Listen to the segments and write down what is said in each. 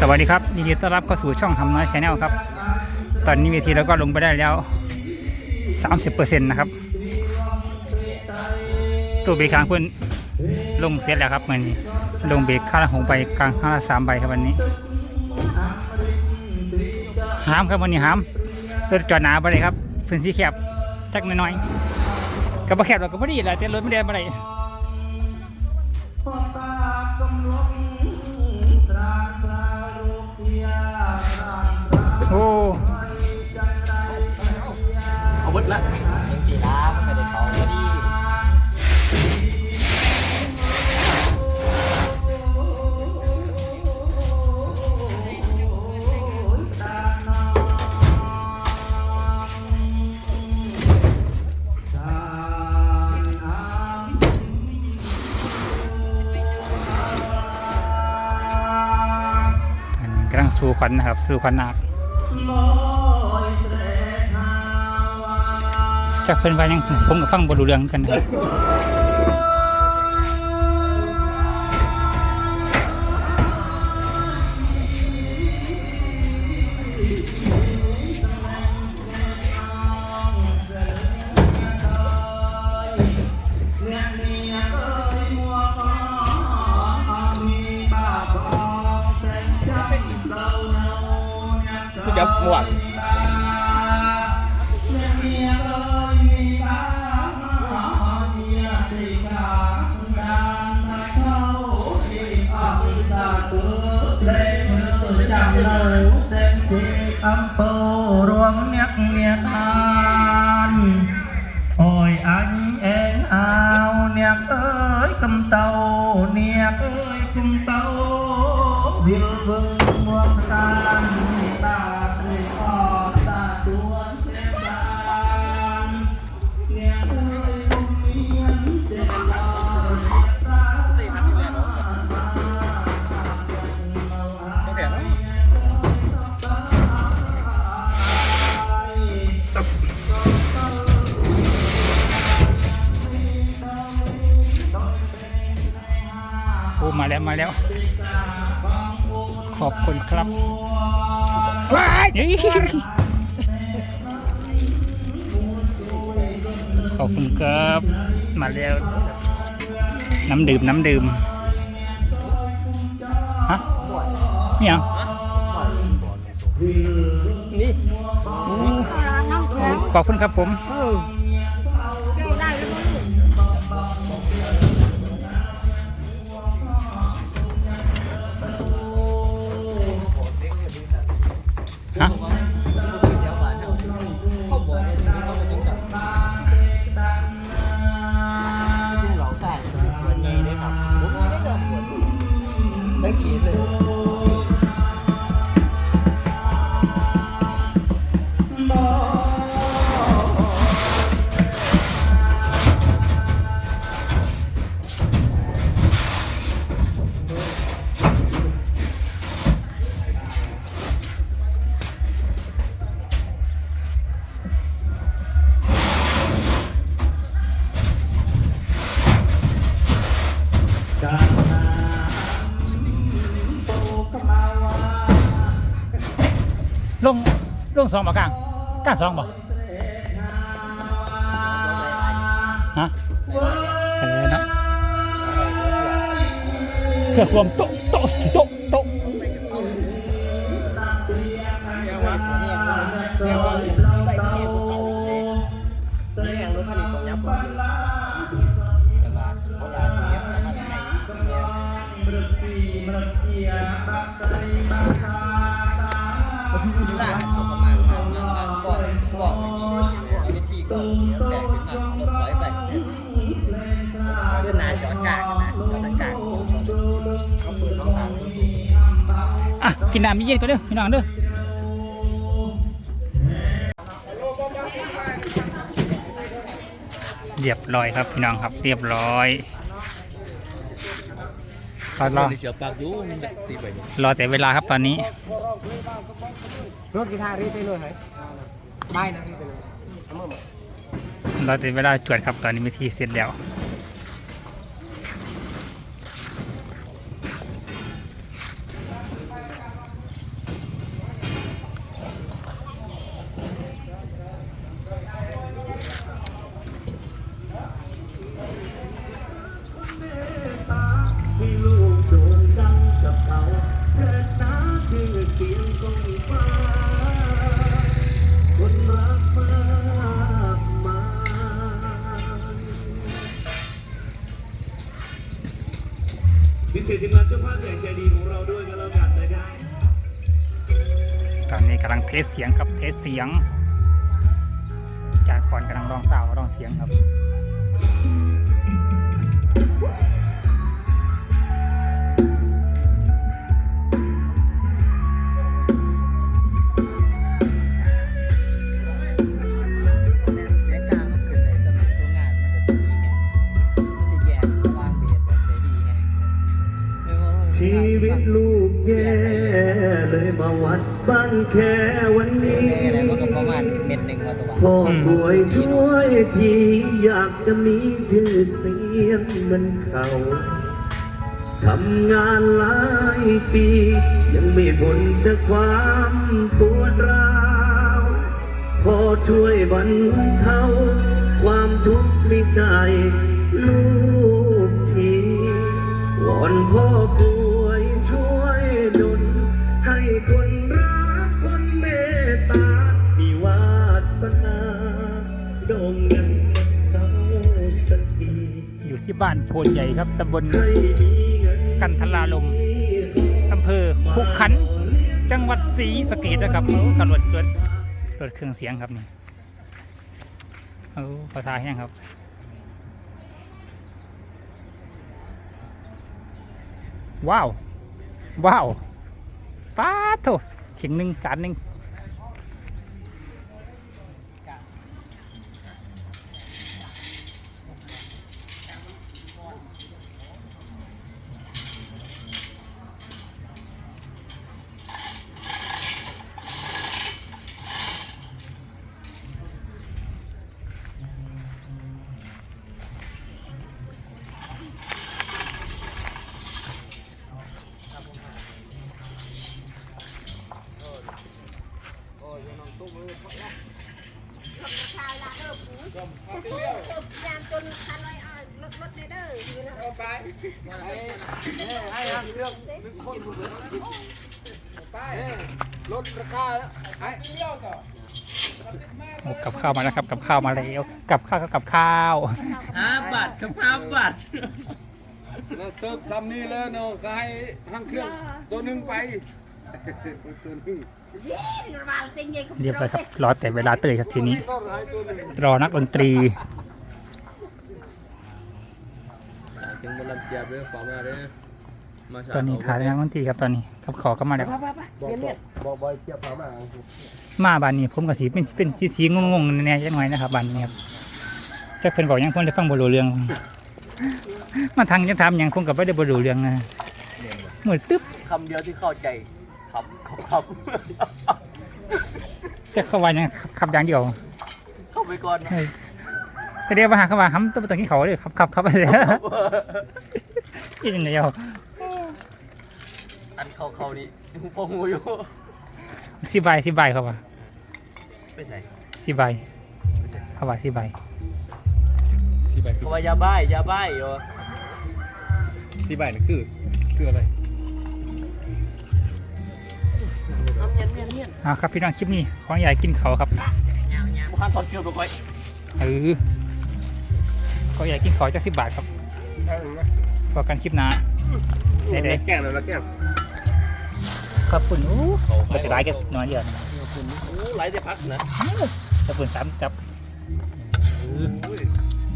สวัสดีครับยินดีต้อนรับเข้าสู่ช่องทำน้อยชาแนลครับ ตอนนี้เวทีเราก็ลงไปได้แล้ว 30%นะครับตัวเบรกค้างเพื่อนลงเสร็จแล้วครับมันนี้ลงเบรกข้างละหกใบกลางข้างละสามใบครับวันนี้หามครับวันนี้หามรถจอดหนาไปเลยครับพื้นที่แคบจักน้อยๆกับแคบเราก็ไม่ดีแหละแต่รถไม่ได้ไปไหน ละยังปีล้าไม่ได้เขาพอดีอันนี้กำลังสู้ควันนะครับสู้ควันหนัก จากเพิ่นว่ายังผมกับฟังบรูเรื่องกันนะครับกูจะหมวกือำเภอรวงเนียกเนียตา มาแล้วมาแล้ว ขอบคุณครับว้ายขอบคุณครับ มาแล้ว น้ำดื่มน้ำดื่มฮะนี่ยังนี่น้ำแข็งขอบคุณครับผม งลงสองบ่กลางกลางสองบ่ฮะเออเนาะเพื่อความโตะโตะโต อะกินน้ำเย็นๆก็เด้อพี่น้องเด้อเรียบร้อยครับพี่น้องครับเรียบร้อยรอรอเสียปากอยู่มันแบบตีไปรอแต่เวลาครับตอนนี้รถกีตาร์รีไปเลยไหมไม่นะรีไปเลยรอแต่เวลาจวดครับตอนนี้มิธีเสร็จแล้ว พิเศษทีมงานเจ้าภาพใหญ่ใจดีของเราด้วยกันแล้วกันนะครับตอนนี้กำลังเทสเสียงครับเทสเสียง จากก่อนกำลังลองสาวลองเสียงครับ ชีวิตลูกแย่เลยมาวัดบ้านแค่วันนี้พ่อป่วยช่วยทีอยากจะมีชื่อเสียงเหมือนเขาทำงานหลายปี ยังไม่พ้นจากความปวดร้าวพอช่วยบรรเทาความทุกข์ในใจ ลูกทีวอนพ่อป่ ด่งดังกับเขาสักทีอยู่ที่บ้านโพนใหญ่ครับตำบลให้มีเงินกันทลาลมอำเภอคุกขันธ์จังหวัดศรีสะเกษนะครับโอ้กระโดดรถรถเครื่องเสียงครับนี่เอาขอทายยังครับว้าว ว้าวป้าดโถเข่งหนึ่งจานหนึ่ง ยามจนคันลอยอะรถรถในเด้ออยู่นะโอ้กับข้าวมาแล้วครับกับข้าวมาแล้วกับข้าวกับข้าวห้าบาทกับห้าบาทแล้วเสิร์ฟซ้ำนี่แล้วเนาะก็ให้ห้างเครื่องตัวหนึ่งไปเย้ระบาดเต็งใหญ่เรียบร้อยครับรอแต่เวลาเตยครับทีนี้ รอนักดนตรีถึงมันลันเจียบเลยฝามาเลยมาตอนนี้ถ่ายนักดนตรีครับตอนนี้กับขอก็มาแล้วบอกบอยเจียบฝามามาบานนี้ผมกับสีเป็นเป็นสีสีงงๆแน่ๆจังหน่อยนะครับบานนี้ครับจะเป็นบอกหยังผมได้ฟังบรูเรื่อง มาทางจะทำหยังคงกับไม่ได้บรูเรื่องนะเหมือนตึ๊บคำเดียวที่เข้าใจคำคำคจะเข้าว่าหยังขับขับอย่างเดียวำเข้า ไปก่อนเฮ้ยแต่เดี๋ยวมาหาเข้ามาห้ำตัวตรงที่เขาเลยขับขับขับไปเลยยี่นเดียวอันเข้าเข้านี่พงอยู่สิบายสิบายเขาว่าไม่ใช่สิบายเขาว่าสิบายสี่ใบเขาว่ายาบ้ายยาบ้ายอยู่สี่ใบนี่คือคืออะไรน้ำเมียนเมียนเมียนเอาครับพี่น้องคลิปนี้ขอใหญ่กินเขาวครับ บ้านตอนเกี่ยวตัวก้อยเออขอใหญ่กินขาวจากสิบบาทครับพอกันคลิปหน้าได้เลยแก้งเลยละแก้งขอบคุณอู้มันจะได้กันน้อยเดียวนะโอ้ไหลจะพักนะขอบคุณสามจับ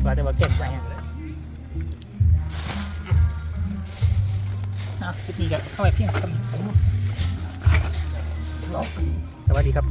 ว่าแต่ว่าเก่งไปอะเอาคลิปนี้ก็เข้าไปเพียงเท่สวัสดีครับ